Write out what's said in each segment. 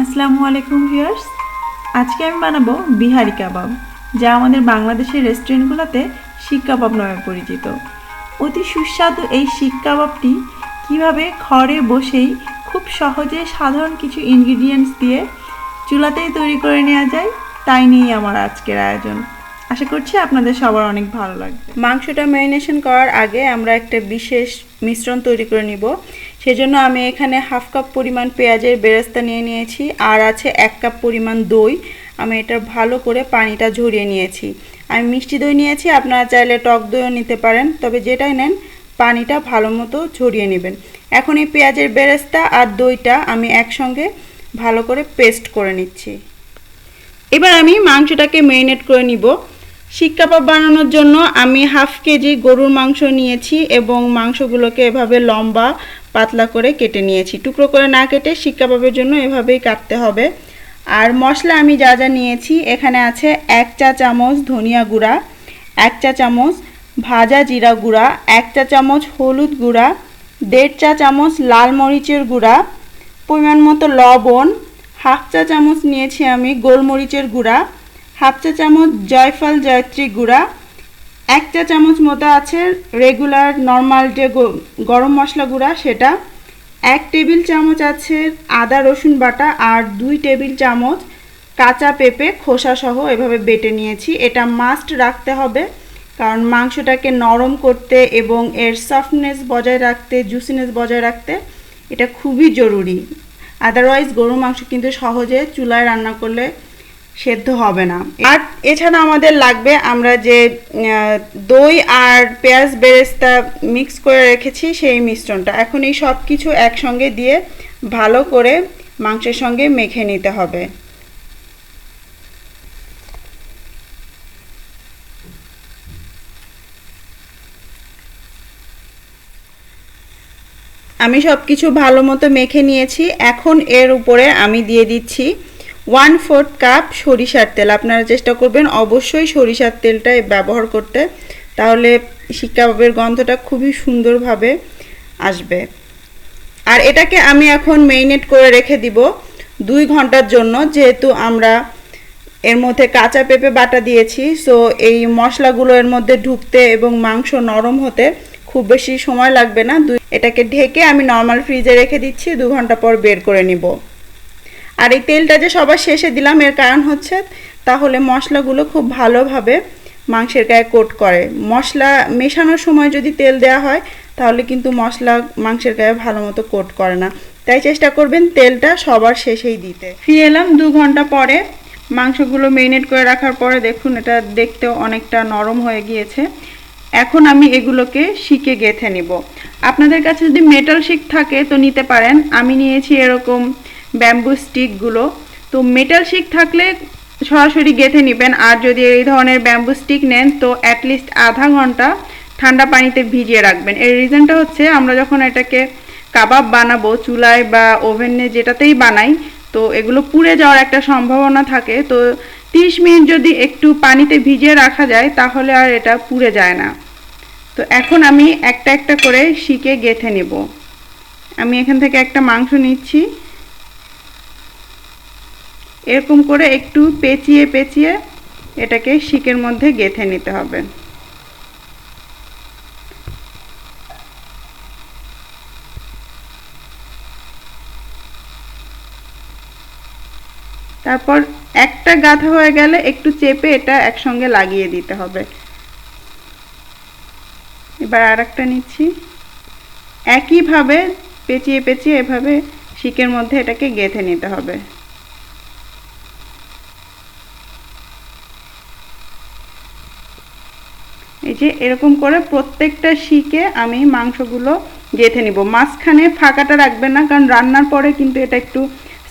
আসসালামু আলাইকুম ভিউয়ার্স। আজকে আমি বানাবো বিহারি কাবাব, যা আমাদের বাংলাদেশের রেস্টুরেন্টগুলোতে শিক কাবাব নামে পরিচিত। অতি সুস্বাদু এই শিক কাবাবটি কীভাবে ঘরে বসেই খুব সহজে সাধারণ কিছু ইনগ্রিডিয়েন্টস দিয়ে চুলাতেই তৈরি করে নেওয়া যায়, তাই নিয়েই আমার আজকের আয়োজন। আশা করছি আপনাদের সবার অনেক ভালো লাগবে। মাংসটা ম্যারিনেশন করার আগে আমরা একটা বিশেষ মিশ্রণ তৈরি করে নিব। সেজন্য আমি এখানে হাফ কাপ পরিমাণ পেঁয়াজের বেরেস্তা নিয়ে নিয়েছি, আর আছে এক কাপ পরিমাণ দই। আমি এটা ভালো করে পানিটা ঝরিয়ে নিয়েছি। আমি মিষ্টি দই নিয়েছি, আপনারা চাইলে টক দইও নিতে পারেন, তবে যেটাই নেন, পানিটা ভালো মতো ঝরিয়ে নেবেন। এখন এই পেঁয়াজের বেরেস্তা আর দইটা আমি একসঙ্গে ভালো করে পেস্ট করে নিচ্ছি। এবার আমি মাংসটাকে মেরিনেট করে নিব। শিক বানানোর জন্য আমি হাফ কেজি গরুর মাংস নিয়েছি এবং মাংসগুলোকে এভাবে লম্বা পাতলা করে কেটে নিয়েছি। টুকরো করে না কেটে শিক কাবাবের জন্য এভাবেই কাটতে হবে। আর মশলা আমি যা যা নিয়েছি, এখানে আছে এক চা চামচ ধনিয়া গুঁড়া, এক চা চামচ ভাজা জিরা গুঁড়া, এক চা চামচ হলুদ গুঁড়া, দেড় চা চামচ লাল মরিচের গুঁড়া, পরিমাণ মতো লবণ, হাফ চা চামচ নিয়েছি আমি গোলমরিচের গুঁড়া, হাফ চা চামচ জয়ফল, জয়ত্রী গুঁড়া এক চা চামচ মতো আছে রেগুলার নর্মাল যে গরম মশলা গুঁড়া, সেটা। এক টেবিল চামচ আছে আদা, রসুন বাটা আর দুই টেবিল চামচ কাঁচা পেঁপে, খোসা সহ এভাবে বেটে নিয়েছি। এটা মাস্ট রাখতে হবে, কারণ মাংসটাকে নরম করতে এবং এর সফটনেস বজায় রাখতে জুসিনেস বজায় রাখতে এটা খুবই জরুরি। আদারওয়াইজ গরুর মাংস কিন্তু সহজে চুলায় রান্না করলে সেদ্ধ হবে না। আর এছাড়া আমাদের লাগবে আমরা যে দই আর পেঁয়াজ বেরেস্তা মিক্স করে রেখেছি সেই মিশ্রণটা। এখন এই সব কিছু একসঙ্গে দিয়ে ভালো করে মাংসের সঙ্গে মেখে নিতে হবে। আমি সব কিছু ভালো মতো মেখে নিয়েছি। এখন এর উপরে আমি দিয়ে দিচ্ছি ওয়ান ফোর্থ কাপ সরিষার তেল। আপনারা চেষ্টা করবেন অবশ্যই সরিষার তেলটা ব্যবহার করতে। তাহলে শিক গন্ধটা খুবই সুন্দরভাবে আসবে। আর এটাকে আমি এখন মেরিনেট করে রেখে দিব দুই ঘণ্টার জন্য, যেহেতু আমরা এর মধ্যে কাঁচা পেঁপে বাটা দিয়েছি সো এই মশলাগুলো এর মধ্যে ঢুকতে এবং মাংস নরম হতে খুব বেশি সময় লাগবে না। এটাকে ঢেকে আমি নর্মাল ফ্রিজে রেখে দিচ্ছি, দু ঘণ্টা পর বের করে নিব। আর এই তেলটা যে সবার শেষে দিলাম, এর কারণ হচ্ছে তাহলে মশলাগুলো খুব ভালোভাবে মাংসের গায়ে কোট করে। মশলা মেশানোর সময় যদি তেল দেওয়া হয়, তাহলে কিন্তু মশলা মাংসের গায়ে ভালো মতো কোট করে না। তাই চেষ্টা করবেন তেলটা সবার শেষেই দিতে। ফিরে এলাম দু ঘণ্টা পরে। মাংসগুলো মেরিনেট করে রাখার পরে দেখুন, এটা দেখতেও অনেকটা নরম হয়ে গিয়েছে। এখন আমি এগুলোকে শিকে গেথে নিব। আপনাদের কাছে যদি মেটাল শিক থাকে তো নিতে পারেন। আমি নিয়েছি এরকম ব্যাম্বু স্টিকগুলো তো মেটাল শিক থাকলে সরাসরি গেথে নেবেন। আর যদি এই ধরনের ব্যাম্বু স্টিক নেন, তো অ্যাটলিস্ট আধা ঘণ্টা ঠান্ডা পানিতে ভিজিয়ে রাখবেন। এর রিজনটা হচ্ছে, আমরা যখন এটাকে কাবাব বানাবো, চুলায় বা ওভেনে যেটাতেই বানাই, তো এগুলো পুড়ে যাওয়ার একটা সম্ভাবনা থাকে। তো তিরিশ মিনিট যদি একটু পানিতে ভিজিয়ে রাখা যায়, তাহলে আর এটা পুড়ে যায় না। তো এখন আমি একটা একটা করে শিকে গেথে নেব। আমি এখান থেকে একটা মাংস নিচ্ছি। এরকম করে একটু পেঁচিয়ে পেঁচিয়ে এটাকে শিকের মধ্যে গেথে নিতে হবে। তারপর একটা গাঁথা হয়ে গেলে একটু চেপে এটা একসঙ্গে লাগিয়ে দিতে হবে। এবার আর একটা নিচ্ছি। একইভাবে পেঁচিয়ে পেঁচিয়ে এভাবে শিকের মধ্যে এটাকে গেঁথে নিতে হবে। এই যে এরকম করে প্রত্যেকটা শিকে আমি মাংসগুলো গেঁথে নিব। মাঝখানে ফাঁকাটা রাখবেন না, কারণ রান্নার পরে কিন্তু এটা একটু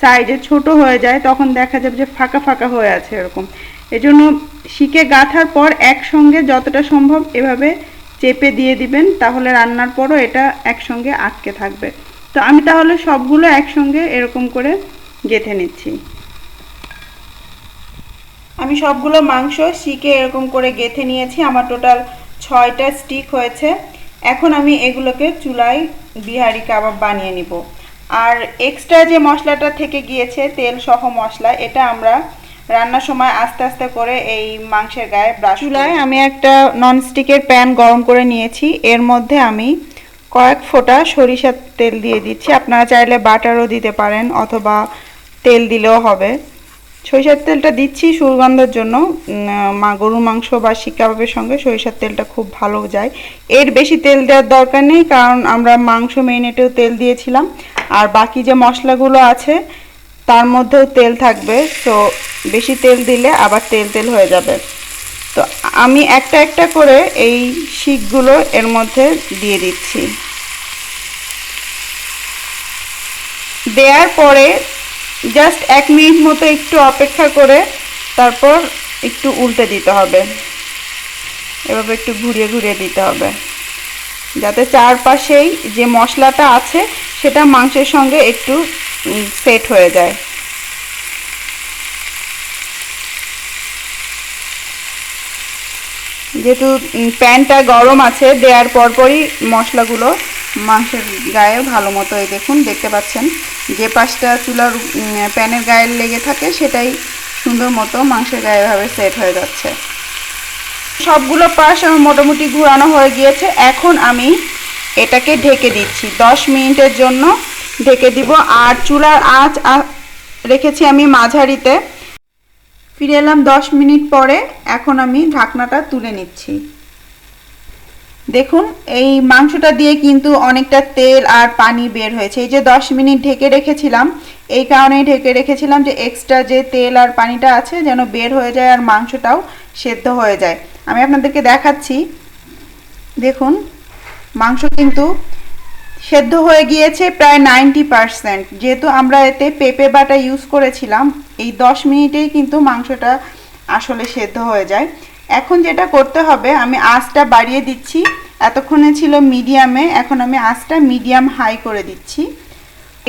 সাইজে ছোট হয়ে যায়, তখন দেখা যাবে যে ফাঁকা ফাঁকা হয়ে আছে এরকম। এজন্য শিকে গাঁথার পর একসঙ্গে যতটা সম্ভব এভাবে চেপে দিয়ে দিবেন, তাহলে রান্নার পরও এটা একসঙ্গে আটকে থাকবে। তো আমি তাহলে সবগুলো একসঙ্গে এরকম করে গেঁথে নিচ্ছি। আমি সবগুলো মাংস, শিকে এরকম করে গেথে নিয়েছি। আমার টোটাল ছয়টা স্টিক হয়েছে। এখন আমি এগুলোকে চুলায় বিহারি কাবাব বানিয়ে নিব। আর এক্সট্রা যে মশলাটা থেকে গিয়েছে, তেল সহ মশলা, এটা আমরা রান্নার সময় আস্তে আস্তে করে এই মাংসের গায়ে ব্রাশ চুলায় আমি একটা ননস্টিকের প্যান গরম করে নিয়েছি। এর মধ্যে আমি কয়েক ফোঁটা সরিষার তেল দিয়ে দিচ্ছি। আপনারা চাইলে বাটারও দিতে পারেন অথবা তেল দিলেও হবে। সরিষার তেলটা দিচ্ছি সুগন্ধের জন্য। মা গরুর মাংস বা শিক কাবাবের সঙ্গে সরিষার তেলটা খুব ভালো যায়। এর বেশি তেল দেওয়ার দরকার নেই, কারণ আমরা মাংস মেরিনেটেও তেল দিয়েছিলাম। আর বাকি যে মশলাগুলো আছে, তার মধ্যেও তেল থাকবে। তো বেশি তেল দিলে আবার তেল তেল হয়ে যাবে। তো আমি একটা একটা করে এই শিকগুলো এর মধ্যে দিয়ে দিচ্ছি। দেওয়ার পরে জাস্ট এক মিনিট মতো একটু অপেক্ষা করে তারপর একটু উল্টে দিতে হবে। এভাবে একটু ঘুরিয়ে ঘুরিয়ে দিতে হবে। যাতে চারপাশেই যে মশলাটা আছে, সেটা মাংসের সঙ্গে একটু সেট হয়ে যায়। যেহেতু প্যানটা গরম আছে, দেওয়ার পরপরই মশলাগুলো মাংসের গায়ে ভালো মতো দেখুন, দেখতে পাচ্ছেন। যে পাশটা চুলার প্যানের গায়ে লেগে থাকে, সেটাই সুন্দর মতো মাংসের গায়ে ভাবে সেট হয়ে যাচ্ছে। সবগুলো পাশ আমার মোটামুটি ঘোরানো হয়ে গিয়েছে। এখন আমি এটাকে ঢেকে দিচ্ছি। দশ মিনিটের জন্য ঢেকে দিব। আর চুলার আঁচ রেখেছি আমি মাঝারিতে। ফিরে এলাম দশ মিনিট পরে। এখন আমি ঢাকনাটা তুলে নিচ্ছি। দেখুন, এই মাংসটা দিয়ে কিন্তু অনেকটা তেল আর পানি বের হয়েছে। এই যে দশ মিনিট ঢেকে রেখেছিলাম, এই কারণেই ঢেকে রেখেছিলাম যে এক্সট্রা যে তেল আর পানিটা আছে যেন বের হয়ে যায় আর মাংসটাও সেদ্ধ হয়ে যায়। আমি আপনাদেরকে দেখাচ্ছি। দেখুন, মাংস কিন্তু সেদ্ধ হয়ে গিয়েছে প্রায় নাইনটি পারসেন্ট যেহেতু আমরা এতে পেঁপে বাটা ইউজ করেছিলাম, এই দশ মিনিটেই কিন্তু মাংসটা আসলে সেদ্ধ হয়ে যায়। এখন যেটা করতে হবে, আমি আঁচটা বাড়িয়ে দিচ্ছি। এতক্ষণে ছিল মিডিয়ামে, এখন আমি আঁচটা মিডিয়াম হাই করে দিচ্ছি।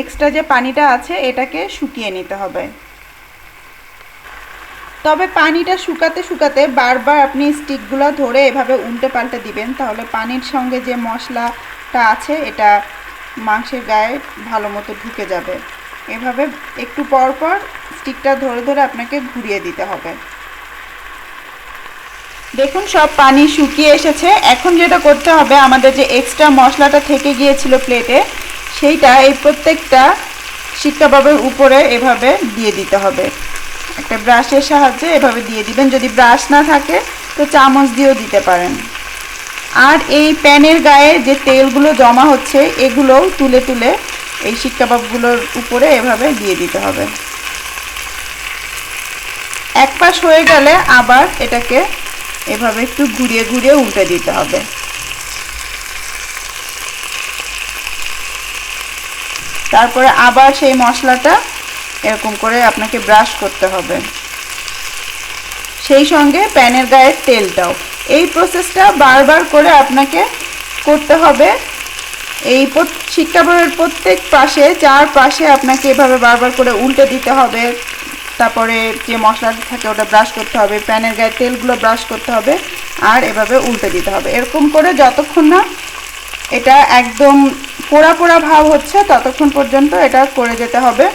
এক্সট্রা যে পানিটা আছে, এটাকে শুকিয়ে নিতে হবে। তবে পানিটা শুকাতে শুকাতে বারবার আপনি স্টিকগুলো ধরে এভাবে উল্টে পাল্টে দিবেন, তাহলে পানির সঙ্গে যে মশলাটা আছে, এটা মাংসের গায়ে ভালো মতো ঢুকে যাবে। এভাবে একটু পর পর স্টিকটা ধরে ধরে আপনাকে ঘুরিয়ে দিতে হবে। দেখুন, সব পানি শুকিয়ে এসেছে। এখন যেটা করতে হবে, আমাদের যে এক্সট্রা মশলাটা থেকে গিয়েছিল প্লেটে সেইটা এই প্রত্যেকটা শিক কাবাবের উপরে এভাবে দিয়ে দিতে হবে। একটা ব্রাশের সাহায্যে এভাবে দিয়ে দিবেন। যদি ব্রাশ না থাকে, তো চামচ দিয়েও দিতে পারেন। আর এই প্যানের গায়ে যে তেলগুলো জমা হচ্ছে, এগুলোও তুলে তুলে এই শিক কাবাবগুলোর উপরে এভাবে দিয়ে দিতে হবে। এক পাশ হয়ে গেলে আবার এটাকে এভাবে একটু ঘুরিয়ে ঘুরিয়ে উল্টে দিতে হবে। তারপরে আবার সেই মশলাটা এরকম করে আপনাকে ব্রাশ করতে হবে। সেই সঙ্গে প্যানের গায়ের তেলটাও। এই প্রসেসটা বারবার করে আপনাকে করতে হবে। এই শিক্ষাবরের প্রত্যেক পাশে চার পাশে আপনাকে এভাবে বারবার করে উল্টে দিতে হবে। তারপরে যে মশলা থাকে ওটা ব্রাশ করতে হবে, প্যানের গায়ে তেলগুলো ব্রাশ করতে হবে আর এভাবে উল্টে দিতে হবে। এরকম করে যতক্ষণ না এটা একদম পোড়া পোড়া ভাব হচ্ছে, ততক্ষণ পর্যন্ত এটা করে যেতে হবে।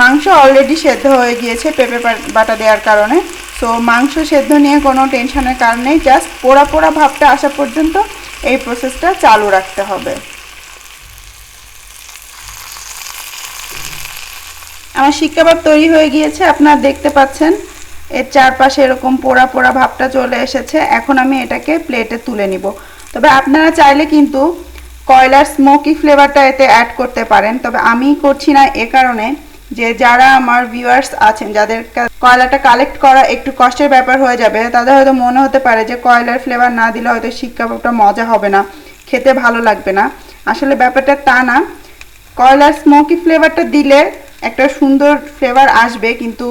মাংস অলরেডি সেদ্ধ হয়ে গিয়েছে পেঁপে বাটা দেওয়ার কারণে। তো মাংস সেদ্ধ নিয়ে কোনো টেনশনের কারণ নেই জাস্ট পোড়া পোড়া ভাবটা আসা পর্যন্ত এই প্রসেসটা চালু রাখতে হবে। আমার শিক কাবাব তৈরি হয়ে গিয়েছে, আপনারা দেখতে পাচ্ছেন। এর চারপাশে এরকম পোড়া পোড়া ভাবটা চলে এসেছে। এখন আমি এটাকে প্লেটে তুলে নিব। তবে আপনারা চাইলে কিন্তু কয়লার স্মোকি ফ্লেভারটা এতে অ্যাড করতে পারেন। তবে আমি করছি না এ কারণে যে যারা আমার ভিউয়ার্স আছেন, যাদের কয়লাটা কালেক্ট করা একটু কষ্টের ব্যাপার হয়ে যাবে, তাদের হয়তো মনে হতে পারে যে কয়লার ফ্লেভার না দিলে হয়তো শিক কাবাবটা মজা হবে না, খেতে ভালো লাগবে না। আসলে ব্যাপারটা তা না। কয়লার স্মোকি ফ্লেভারটা দিলে একটা সুন্দর ফ্লেভার আসবে, কিন্তু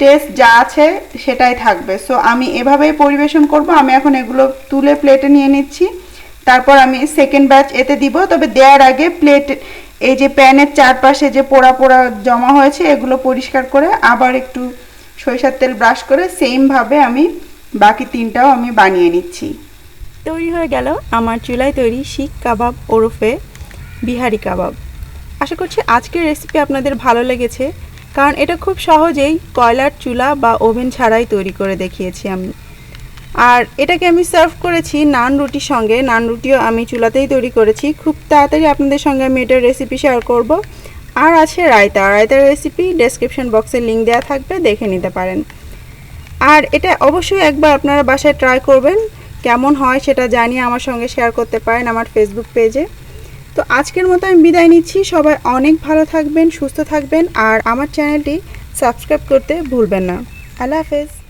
টেস্ট যা আছে সেটাই থাকবে। সো আমি এভাবেই পরিবেশন করব। আমি এখন এগুলো তুলে প্লেটে নিয়ে নিচ্ছি। তারপর আমি সেকেন্ড ব্যাচ এতে দিব। তবে দেওয়ার আগে প্লেট এই যে প্যানের চারপাশে যে পোড়া পোড়া জমা হয়েছে, এগুলো পরিষ্কার করে আবার একটু সরিষার তেল ব্রাশ করে সেমভাবে আমি বাকি তিনটাও আমি বানিয়ে নিচ্ছি। তৈরি হয়ে গেল আমার চুলায় তৈরি শিখ কাবাব ওরফে বিহারি কাবাব। আশা করছি আজকের রেসিপি আপনাদের ভালো লেগেছে। কারণ এটা খুব সহজেই কয়লার চুলা বা ওভেন ছাড়াই তৈরি করে দেখিয়েছি আমি। আর এটাকে আমি সার্ভ করেছি নান রুটির সঙ্গে। নান রুটিও আমি চুলাতেই তৈরি করেছি। খুব তাড়াতাড়ি আপনাদের সঙ্গে আমি এটার রেসিপি শেয়ার করব। আর আছে রায়তা। রায়তার রেসিপি ডেসক্রিপশন বক্সে লিঙ্ক দেওয়া থাকবে, দেখে নিতে পারেন। আর এটা অবশ্যই একবার আপনারা বাসায় ট্রাই করবেন। কেমন হয় সেটা জানিয়ে আমার সঙ্গে শেয়ার করতে পারেন আমার ফেসবুক পেজে তো আজকের মতো আমি বিদায় নিচ্ছি। সবাই অনেক ভালো থাকবেন, সুস্থ থাকবেন, আর আমার চ্যানেলটি সাবস্ক্রাইব করতে ভুলবেন না। আল্লাহ হাফেজ।